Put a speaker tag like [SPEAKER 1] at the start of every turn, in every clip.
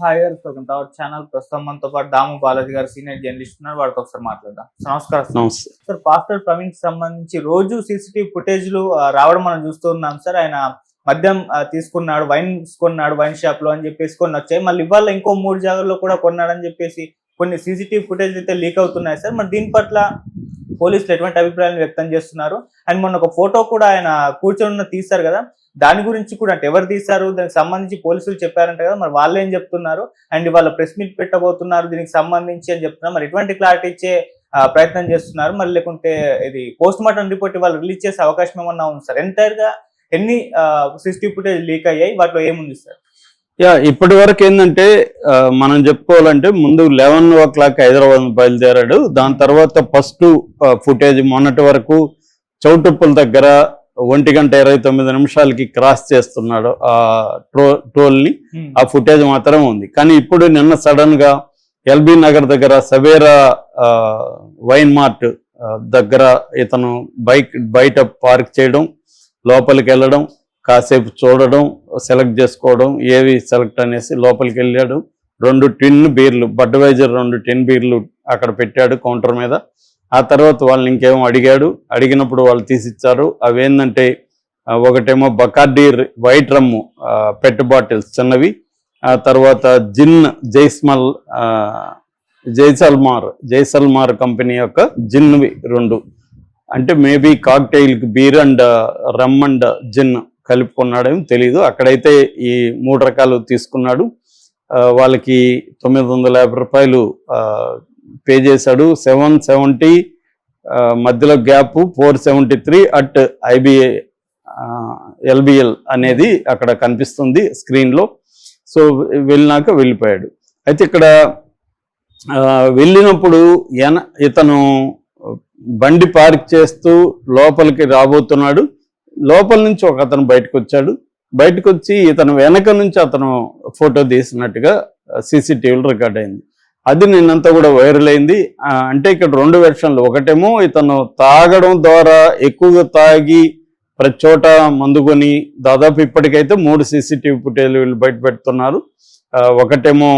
[SPEAKER 1] Hi గారు welcome to our channel ప్రస్తుతం మనతో పాటు దాము బాలాజీ గారు సీనియర్ జర్నలిస్ట్ ఉన్నారు. వాడితో ఒకసారి మాట్లాడదాం. నమస్కారం సార్.
[SPEAKER 2] నమస్తే.
[SPEAKER 1] సార్ పాస్టర్ ప్రవీణ్ సంబంధించి రోజు సీసీటీవీ ఫుటేజ్లు ఆ, రావడం మనం చూస్తూ ఉన్నాం సార్. ఆయన మద్యం తీసుకున్నాడు వైన్ కొన్నాడు వైన్ షాప్లో అని చెప్పేసి కొన్ని వచ్చాయి. మళ్ళీ ఇవాళ ఇంకో మూడు జాగాల్లో కూడా కొన్నాడని చెప్పేసి కొన్ని సీసీటీవీ ఫుటేజ్ అయితే లీక్ అవుతున్నాయి సార్. మరి దీని పట్ల పోలీసులు ఎటువంటి అభిప్రాయాలు వ్యక్తం చేస్తున్నారు? అండ్ మొన్న ఒక ఫోటో కూడా ఆయన కూర్చొని ఉన్న తీశారు కదా? దాని గురించి కూడా అంటే ఎవరు తీశారు? దానికి సంబంధించి పోలీసులు చెప్పారంట కదా? మరి వాళ్ళు ఏం చెప్తున్నారు? అండ్ వాళ్ళ ప్రెస్ మీట్ పెట్టబోతున్నారు దీనికి సంబంధించి అని చెప్తున్నారు. మరి ఎటువంటి క్లారిటీ ఇచ్చే ప్రయత్నం చేస్తున్నారు? మరి లేకుంటే ఇది పోస్ట్ మార్టం రిపోర్ట్ వాళ్ళు రిలీజ్ చేసే అవకాశం ఏమన్నా ఉంది సార్? ఎంటైర్గా ఎన్ని సిక్స్టీ ఫుటేజ్ లీక్ అయ్యాయి? వాటిలో ఏముంది సార్?
[SPEAKER 2] యా ఇప్పటి వరకు ఏంటంటే మనం చెప్పుకోవాలంటే ముందు లెవెన్ ఓ క్లాక్ హైదరాబాద్ బయలుదేరాడు. దాని తర్వాత ఫస్ట్ ఫుటేజ్ మొన్నటి వరకు చౌటుప్పల దగ్గర ఒంటి గంట ఇరవై తొమ్మిది నిమిషాలకి క్రాస్ చేస్తున్నాడు ఆ ట్రో టోల్ని. ఆ ఫుటేజ్ మాత్రమే ఉంది. కానీ ఇప్పుడు నిన్న సడన్గా ఎల్బీ నగర్ దగ్గర సవేరా వైన్ మార్ట్ దగ్గర ఇతను బైక్ బయట పార్క్ చేయడం లోపలికి వెళ్ళడం కాసేపు చూడడం సెలెక్ట్ చేసుకోవడం ఏవి సెలెక్ట్ అనేసి లోపలికి వెళ్ళాడు. రెండు టిన్ బీర్లు బడ్వైజర్ రెండు టిన్ బీర్లు అక్కడ పెట్టాడు కౌంటర్ మీద. ఆ తర్వాత వాళ్ళని ఇంకేమో అడిగాడు. అడిగినప్పుడు వాళ్ళు తీసిచ్చారు. అవి ఏంటంటే ఒకటేమో Bacardi white rum pet bottles చిన్నవి. ఆ తర్వాత జిన్ జైస్మల్ జైసల్మార్ జైసల్మార్ కంపెనీ యొక్క జిన్వి రెండు. అంటే maybe కాక్టైల్కి beer and rum and gin కలుపుకున్నాడేమో తెలీదు. అక్కడైతే ఈ మూడు రకాలు తీసుకున్నాడు. వాళ్ళకి తొమ్మిది వందల యాభై రూపాయలు పే చేశాడు. సెవెన్ సెవెంటీ మధ్యలో gap four seventy three at IBA LBL అనేది అక్కడ కనిపిస్తుంది స్క్రీన్లో సో వెళ్ళినాక వెళ్ళిపోయాడు. అయితే ఇక్కడ వెళ్ళినప్పుడు ఎన ఇతను బండి పార్క్ చేస్తూ లోపలికి రాబోతున్నాడు. లోపల నుంచి ఒక అతను బయటకు వచ్చాడు. బయటకు వచ్చి ఇతను వెనక నుంచి అతను ఫోటో తీసినట్టుగా సీసీటీవీలో రికార్డ్ అయింది. అది నిన్నంతా కూడా వైరల్ అయింది. అంటే ఇక్కడ రెండు వెర్షన్లు. ఒకటేమో ఇతను తాగడం ద్వారా ఎక్కువగా తాగి ప్రతి చోట మందుకొని దాదాపు ఇప్పటికైతే మూడు సీసీటీవీ ఫుటేజ్ వీళ్ళు బయట పెడుతున్నారు. ఒకటేమో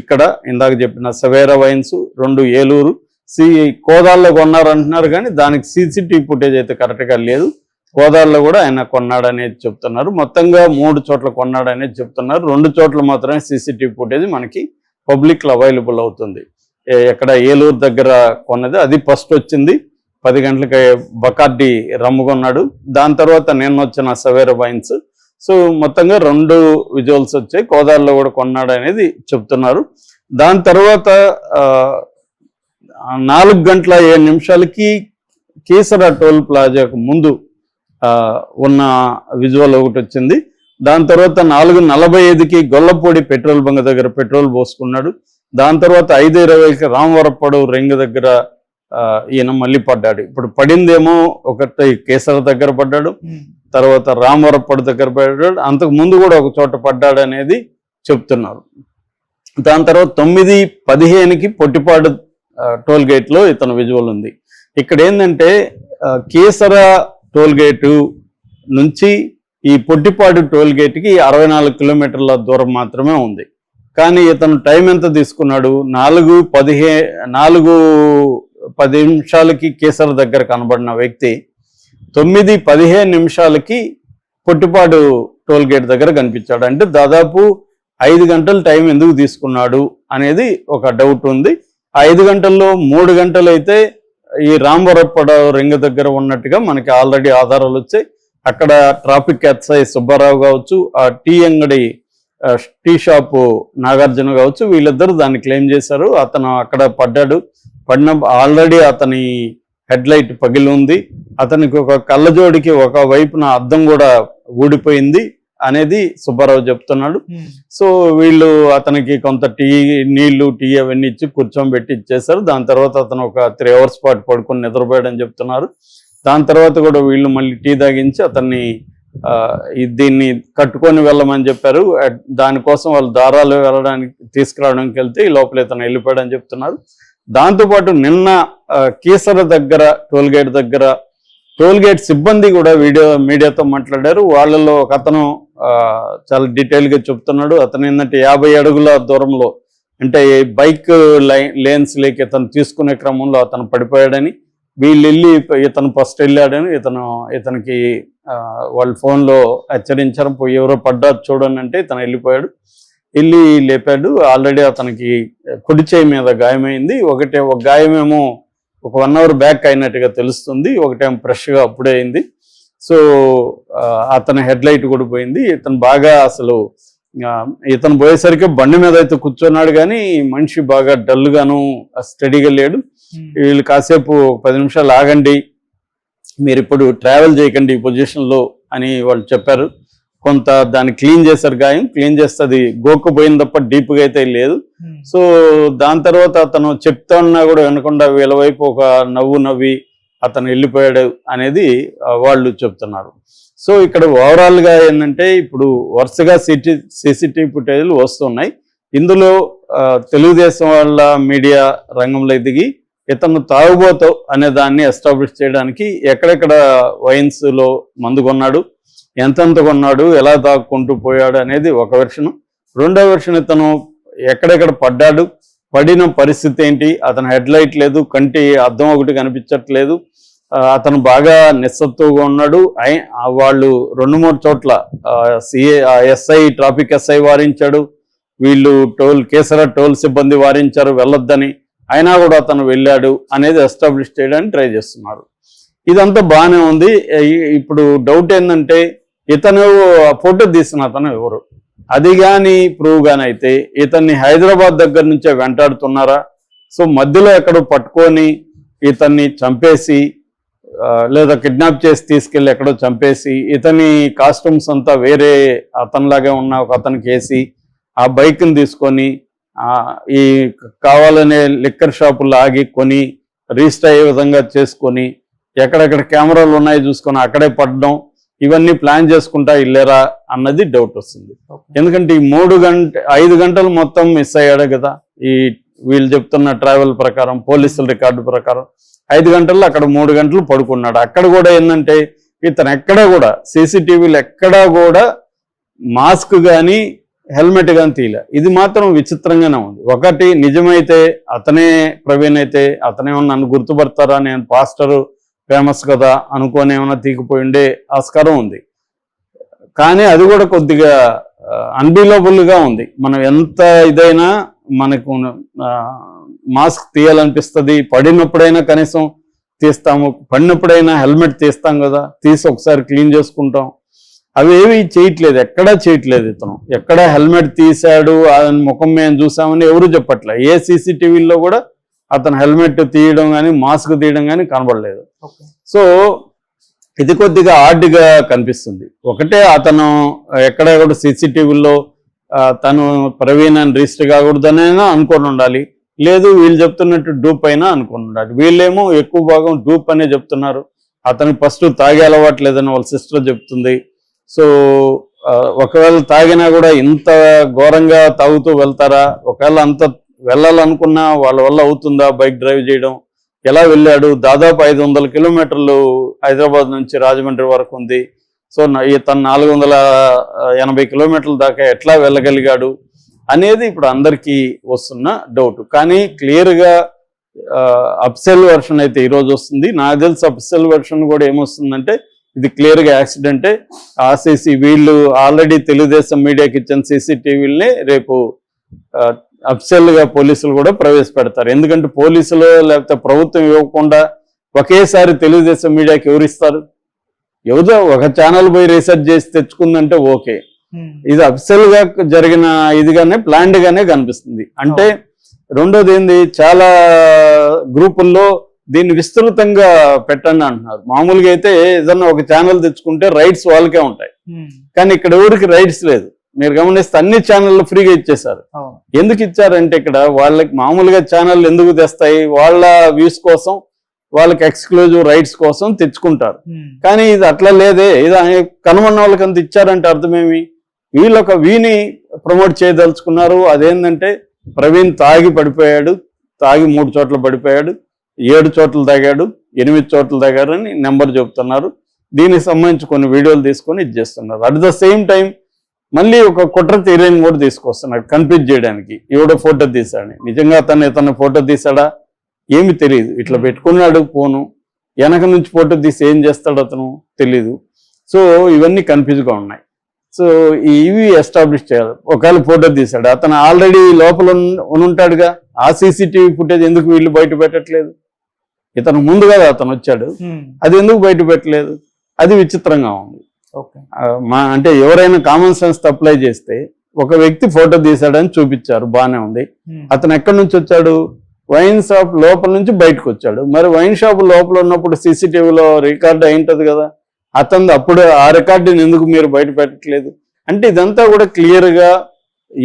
[SPEAKER 2] ఇక్కడ ఇందాక చెప్పిన సవేరా వైన్స్ రెండు ఏలూరు. సి కోదాల్లో కొన్నారు అంటున్నారు కానీ దానికి సీసీటీవీ ఫుటేజ్ అయితే కరెక్ట్గా లేదు. కోదాల్లో కూడా ఆయన కొన్నాడనేది చెప్తున్నారు. మొత్తంగా మూడు చోట్ల కొన్నాడనేది చెప్తున్నారు. రెండు చోట్ల మాత్రమే సీసీటీవీ ఫుటేజ్ మనకి పబ్లిక్లో అవైలబుల్ అవుతుంది. ఎక్కడ ఏలూరు దగ్గర కొన్నది అది ఫస్ట్ వచ్చింది. పది గంటలకి బకార్డి రమ్ముకొన్నాడు దాని తర్వాత నేను వచ్చిన సవేర వైన్స్. సో మొత్తంగా రెండు విజువల్స్ వచ్చాయి. కోదాల్లో కూడా కొన్నాడు అనేది చెప్తున్నారు. దాని తర్వాత నాలుగు గంటల ఏడు నిమిషాలకి కీసర టోల్ ప్లాజాకు ముందు ఉన్న విజువల్ ఒకటి వచ్చింది. దాని తర్వాత నాలుగు నలభై ఐదుకి గొల్లపూడి పెట్రోల్ బంక్ దగ్గర పెట్రోల్ పోసుకున్నాడు. దాని తర్వాత ఐదు ఇరవైకి రామవరపడు రింగ్ దగ్గర ఈయన మళ్ళీ పడ్డాడు. ఇప్పుడు పడిందేమో ఒకటి కేసర దగ్గర పడ్డాడు తర్వాత రామవరపడు దగ్గర పడ్డాడు. అంతకు ముందు కూడా ఒక చోట పడ్డాడు అనేది చెప్తున్నారు. దాని తర్వాత తొమ్మిది పదిహేనుకి పొట్టిపాడు ఆ, టోల్ గేట్లో ఇతను విజువల్ ఉంది. ఇక్కడ ఏంటంటే కేసర టోల్గేటు నుంచి ఈ పొట్టిపాడు టోల్గేట్కి అరవై నాలుగు కిలోమీటర్ల దూరం మాత్రమే ఉంది. కానీ ఇతను టైం ఎంత తీసుకున్నాడు? నాలుగు పదిహే నాలుగు పది నిమిషాలకి కేసర దగ్గర కనబడిన వ్యక్తి తొమ్మిది పదిహేను నిమిషాలకి పొట్టిపాడు టోల్గేట్ దగ్గర కనిపించాడు. అంటే దాదాపు ఐదు గంటలు టైం ఎందుకు తీసుకున్నాడు అనేది ఒక డౌట్ ఉంది. ఆ ఐదు గంటల్లో మూడు గంటలు అయితే ఈ రాంవరపడ రింగ్ దగ్గర ఉన్నట్టుగా మనకి ఆల్రెడీ ఆధారాలు వచ్చాయి. అక్కడ ట్రాఫిక్ ఎస్ఐ సుబ్బారావు కావచ్చు ఆ టీ అంగడి టీ షాపు నాగార్జున కావచ్చు వీళ్ళిద్దరూ దాన్ని క్లెయిమ్ చేశారు. అతను అక్కడ పడ్డాడు. పడిన ఆల్రెడీ అతని హెడ్లైట్ పగిలి ఉంది. అతనికి ఒక కళ్ళజోడికి ఒక వైపున అద్దం కూడా ఊడిపోయింది. అనేది సుబ్బారావు చెప్తున్నాడు. సో వీళ్ళు అతనికి కొంత టీ నీళ్ళు టీ అవన్నీ ఇచ్చి కూర్చోబెట్టి ఇచ్చేసారు దాని తర్వాత అతను ఒక త్రీ అవర్స్ పాటు పడుకొని నిద్రపోయాడని చెప్తున్నారు. దాని తర్వాత కూడా వీళ్ళు మళ్ళీ టీ తాగించి అతన్ని దీన్ని కట్టుకొని వెళ్ళమని చెప్పారు. దానికోసం వాళ్ళు దారాలు వెళ్ళడానికి తీసుకురావడానికి వెళ్తే ఈ లోపల ఇతను వెళ్ళిపోయాడని చెప్తున్నారు. దాంతోపాటు నిన్న కీసర దగ్గర టోల్ గేట్ దగ్గర టోల్ గేట్ సిబ్బంది కూడా వీడియో మీడియాతో మాట్లాడారు. వాళ్ళలో ఒక అతను చాలా డీటెయిల్గా చెప్తున్నాడు. అతను ఏంటంటే యాభై అడుగుల దూరంలో అంటే బైక్ లైన్ లేన్స్ లేక ఇతను తీసుకునే క్రమంలో అతను పడిపోయాడని వీళ్ళు వెళ్ళి ఇతను ఫస్ట్ వెళ్ళాడని ఇతను ఇతనికి వాళ్ళ ఫోన్లో హెచ్చరించారు పోయి ఎవరో పడ్డారు చూడని అంటే ఇతను వెళ్ళిపోయాడు. వెళ్ళి లేపాడు. ఆల్రెడీ అతనికి కుడి చేయి మీద గాయమైంది. ఒకటే ఒక గాయమేమో ఒక వన్ అవర్ బ్యాక్ అయినట్టుగా తెలుస్తుంది. ఒకటేమో ఫ్రెష్గా అప్పుడే అయింది. సో అతని హెడ్ లైట్ కూడా పోయింది. ఇతను బాగా అసలు ఇతను పోయేసరికి బండి మీద అయితే కూర్చున్నాడు కానీ మనిషి బాగా డల్గాను స్టడీగా లేడు. వీళ్ళు కాసేపు పది నిమిషాలు ఆగండి మీరు ఇప్పుడు ట్రావెల్ చేయకండి ఈ పొజిషన్లో అని వాళ్ళు చెప్పారు. కొంత దాన్ని క్లీన్ చేశారు గాయం. క్లీన్ చేస్తే అది గోక్కుపోయింది తప్ప డీప్గా అయితే లేదు. సో దాని తర్వాత అతను చెప్తా ఉన్నా కూడా వినకుండా వీళ్ళ వైపు ఒక నవ్వు నవ్వి అతను వెళ్ళిపోయాడు అనేది వాళ్ళు చెప్తున్నారు. సో ఇక్కడ ఓవరాల్గా ఏంటంటే ఇప్పుడు వరుసగా సిటీ సీసీటీవీ ఫుటేజ్లు వస్తున్నాయి. ఇందులో తెలుగుదేశం వాళ్ళ మీడియా రంగంలో దిగి ఇతను తాగుబోతు అనే దాన్ని ఎస్టాబ్లిష్ చేయడానికి ఎక్కడెక్కడ వైన్స్లో మందు కొన్నాడు ఎంతెంత కొన్నాడు ఎలా తాగుకుంటూ పోయాడు అనేది ఒక వెర్షను. రెండో వెర్షన్ ఇతను ఎక్కడెక్కడ పడ్డాడు పడిన పరిస్థితి ఏంటి? అతను హెడ్ లైట్ లేదు కంటి అద్దం ఒకటి కనిపించట్లేదు. అతను బాగా నిస్సత్తుగా ఉన్నాడు. వాళ్ళు రెండు మూడు చోట్ల సిఏ ఎస్ఐ ట్రాఫిక్ ఎస్ఐ వారించాడు. వీళ్ళు టోల్ కేసర టోల్ సిబ్బంది వారించారు వెళ్ళొద్దని. అయినా కూడా అతను వెళ్ళాడు అనేది ఎస్టాబ్లిష్ చేయడానికి ట్రై చేస్తున్నారు. ఇదంతా బాగానే ఉంది. ఇప్పుడు డౌట్ ఏంటంటే ఇతను ఫోటో తీసిన అతను ఎవరు? అది కానీ ప్రూవ్ కానీ అయితే ఇతన్ని హైదరాబాద్ దగ్గర నుంచే వెంటాడుతున్నారా? సో మధ్యలో ఎక్కడో పట్టుకొని ఇతన్ని చంపేసి లేదా కిడ్నాప్ చేసి తీసుకెళ్ళి ఎక్కడో చంపేసి ఇతని కాస్ట్యూమ్స్ అంతా వేరే అతనిలాగే ఉన్న ఒక అతనికి వేసి ఆ బైక్ని తీసుకొని ఈ కావాలనే లిక్కర్ షాపులు ఆగి కొని రిజిస్టర్ అయ్యే విధంగా చేసుకొని ఎక్కడెక్కడ కెమెరాలు ఉన్నాయి చూసుకొని అక్కడే పడడం ఇవన్నీ ప్లాన్ చేసుకుంటా వెళ్ళారా అన్నది డౌట్ వస్తుంది. ఎందుకంటే ఈ మూడు గంట ఐదు గంటలు మొత్తం మిస్ అయ్యాడు కదా. ఈ వీళ్ళు చెప్తున్న ట్రావెల్ ప్రకారం పోలీసుల రికార్డు ప్రకారం ఐదు గంటల్లో అక్కడ మూడు గంటలు పడుకున్నాడు. అక్కడ కూడా ఏంటంటే ఇతను ఎక్కడా కూడా సీసీటీవీలు ఎక్కడా కూడా మాస్క్ కానీ హెల్మెట్ కానీ తీయలే. ఇది మాత్రం విచిత్రంగానే ఉంది. ఒకటి నిజమైతే అతనే ప్రవీణ్ అయితే అతనే నన్ను గుర్తుపడతారా? నేను పాస్టరు ఫేమస్ కదా అనుకోని ఏమైనా తీగిపోయిండే ఆస్కారం ఉంది. కానీ అది కూడా కొద్దిగా అన్బిలబుల్గా ఉంది. మనం ఎంత ఇదైనా మనకు మాస్క్ తీయాలనిపిస్తుంది. పడినప్పుడైనా కనీసం తీస్తాము. పడినప్పుడైనా హెల్మెట్ తీస్తాం కదా. తీసి ఒకసారి క్లీన్ చేసుకుంటాం. అవి ఏవి చేయట్లేదు. ఎక్కడా చేయట్లేదు ఇతను. ఎక్కడ హెల్మెట్ తీశాడు ఆయన ముఖం మేము చూసామని ఎవరు చెప్పట్లే. ఏ సీసీటీవీల్లో కూడా అతను హెల్మెట్ తీయడం కానీ మాస్క్ తీయడం కానీ కనబడలేదు. సో ఇది కొద్దిగా ఆర్డ్గా కనిపిస్తుంది. ఒకటే అతను ఎక్కడ కూడా సీసీటీవీలో తను ప్రవీణ్ అని రిజిస్టర్ కాకూడదనైనా అనుకొని ఉండాలి. లేదు వీళ్ళు చెప్తున్నట్టు డూప్ అయినా అనుకొని ఉండాలి. వీళ్ళేమో ఎక్కువ భాగం డూప్ అనే చెప్తున్నారు. అతనికి ఫస్ట్ తాగే అలవాటు లేదని వాళ్ళ సిస్టర్ చెప్తుంది. సో ఒకవేళ తాగినా కూడా ఇంత ఘోరంగా తాగుతూ వెళ్తారా? ఒకవేళ అంత వెళ్ళాలనుకున్నా వాళ్ళ వల్ల అవుతుందా బైక్ డ్రైవ్ చేయడం? ఎలా వెళ్ళాడు? దాదాపు ఐదు వందల కిలోమీటర్లు హైదరాబాద్ నుంచి రాజమండ్రి వరకు ఉంది. సో ఈ తను నాలుగు వందల ఎనభై కిలోమీటర్ల దాకా ఎట్లా వెళ్ళగలిగాడు అనేది ఇప్పుడు అందరికీ వస్తున్న డౌట్. కానీ క్లియర్గా అప్సెల్ వెర్షన్ అయితే ఈరోజు వస్తుంది. నాకు తెలిసి అప్సెల్ వెర్షన్ కూడా ఏమొస్తుందంటే ఇది క్లియర్గా యాక్సిడెంటే. ఆర్సీసీ వీళ్ళు ఆల్రెడీ తెలుగుదేశం మీడియాకి ఇచ్చిన సీసీటీవీలని రేపు అఫిషియల్గా పోలీసులు కూడా ప్రవేశపెడతారు. ఎందుకంటే పోలీసులు లేకపోతే ప్రభుత్వం ఇవ్వకుండా ఒకేసారి తెలుగుదేశం మీడియాకి ఎవరిస్తారు ఎవరో ఒక ఛానల్ పోయి రీసెర్చ్ చేసి తెచ్చుకుందంటే ఓకే. ఇది అఫిషియల్గా జరిగిన ఇదిగానే ప్లాన్డ్ గానే కనిపిస్తుంది. అంటే రెండోది ఏంది? చాలా గ్రూపుల్లో దీన్ని విస్తృతంగా పెట్టండి అంటున్నారు. మామూలుగా అయితే ఏదన్నా ఒక ఛానల్ తెచ్చుకుంటే రైట్స్ వాళ్ళకే ఉంటాయి. కానీ ఇక్కడ ఎవరికి రైట్స్ లేదు. మీరు గమనిస్తే అన్ని ఛానళ్ళు ఫ్రీగా ఇచ్చేశారు. ఎందుకు ఇచ్చారంటే ఇక్కడ వాళ్ళకి మామూలుగా ఛానల్ ఎందుకు తెస్తాయి? వాళ్ళ వ్యూస్ కోసం వాళ్ళకి ఎక్స్క్లూజివ్ రైట్స్ కోసం తెచ్చుకుంటారు. కానీ ఇది అట్లా లేదే. ఇది కనుమన్న వాళ్ళకి అంత ఇచ్చారంటే అర్థమేమి? వీళ్ళు ఒక వీని ప్రమోట్ చేయదలుచుకున్నారు. అదేంటంటే ప్రవీణ్ తాగి పడిపోయాడు. తాగి మూడు చోట్ల పడిపోయాడు. ఏడు చోట్ల తాగాడు. ఎనిమిది చోట్ల తాగారని నెంబర్ చెబుతున్నారు దీనికి సంబంధించి కొన్ని వీడియోలు తీసుకొని ఇది చేస్తున్నారు. అట్ ద సేమ్ టైం మళ్ళీ ఒక కుట్ర తీరేని కూడా తీసుకొస్తున్నాడు కన్ఫ్యూజ్ చేయడానికి. ఎవడో ఫోటో తీశాడని నిజంగా అతను ఇతను ఫోటో తీసాడా ఏమి తెలియదు ఇట్లా పెట్టుకున్నాడు ఫోను వెనక నుంచి ఫోటో తీసి ఏం చేస్తాడు అతను తెలీదు. సో ఇవన్నీ కన్ఫ్యూజ్గా ఉన్నాయి. సో ఇవి ఎస్టాబ్లిష్ చేయాలి. ఒకవేళ ఫోటో తీశాడు. అతను ఆల్రెడీ లోపల ఉంటాడుగా ఆ సీసీటీవీ ఫుటేజ్ ఎందుకు వీళ్ళు బయట పెట్టట్లేదు? ఇతను ముందు కదా అతను వచ్చాడు. అది ఎందుకు బయట పెట్టలేదు? అది విచిత్రంగా ఉంది. మా అంటే ఎవరైనా కామన్ సెన్స్ అప్లై చేస్తే ఒక వ్యక్తి ఫోటో తీశాడని చూపించారు బానే ఉంది.
[SPEAKER 1] ఉమ్,
[SPEAKER 2] అతను ఎక్కడి నుంచి వచ్చాడు? వైన్ షాప్ లోపల నుంచి బయటకు వచ్చాడు. మరి వైన్ షాప్ లోపల ఉన్నప్పుడు సీసీటీవీలో రికార్డ్ అయింటది కదా? అతను అప్పుడు ఆ రికార్డుని ఎందుకు మీరు బయట పెట్టట్లేదు? అంటే ఇదంతా కూడా క్లియర్గా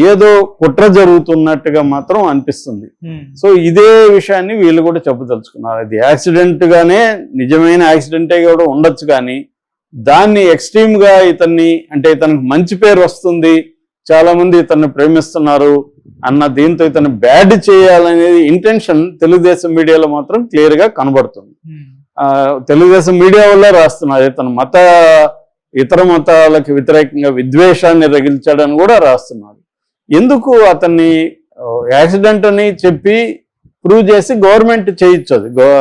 [SPEAKER 2] ఏదో కుట్ర జరుగుతున్నట్టుగా మాత్రం అనిపిస్తుంది.
[SPEAKER 1] ఉమ్,
[SPEAKER 2] సో ఇదే విషయాన్ని వీళ్ళు కూడా చెప్పదలుచుకున్నారు. అది యాక్సిడెంట్ గానే నిజమైన యాక్సిడెంటే కూడా ఉండొచ్చు కానీ దాన్ని ఎక్స్ట్రీమ్గా ఇతన్ని అంటే ఇతనికి మంచి పేరు వస్తుంది చాలా మంది ఇతన్ని ప్రేమిస్తున్నారు అన్న దీంతో ఇతను బ్యాడ్ చేయాలనేది ఇంటెన్షన్ తెలుగుదేశం మీడియాలో మాత్రం క్లియర్గా కనబడుతుంది. తెలుగుదేశం మీడియా వల్ల రాస్తున్నారు. ఇతను మత ఇతర మతాలకు వ్యతిరేకంగా విద్వేషాన్ని రగిల్చాడని కూడా రాస్తున్నారు. ఎందుకు అతన్ని యాక్సిడెంట్ అని చెప్పి ప్రూవ్ చేసి గవర్నమెంట్ చేయొచ్చు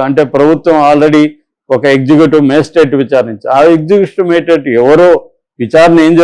[SPEAKER 2] అంటే ప్రభుత్వం ఆల్రెడీ ఒక ఎగ్జిక్యూటివ్ మేజిస్ట్రేట్ విచారించి ఆ ఎగ్జిక్యూటివ్ మేజిస్ట్రేట్ ఎవరో విచారణ ఏం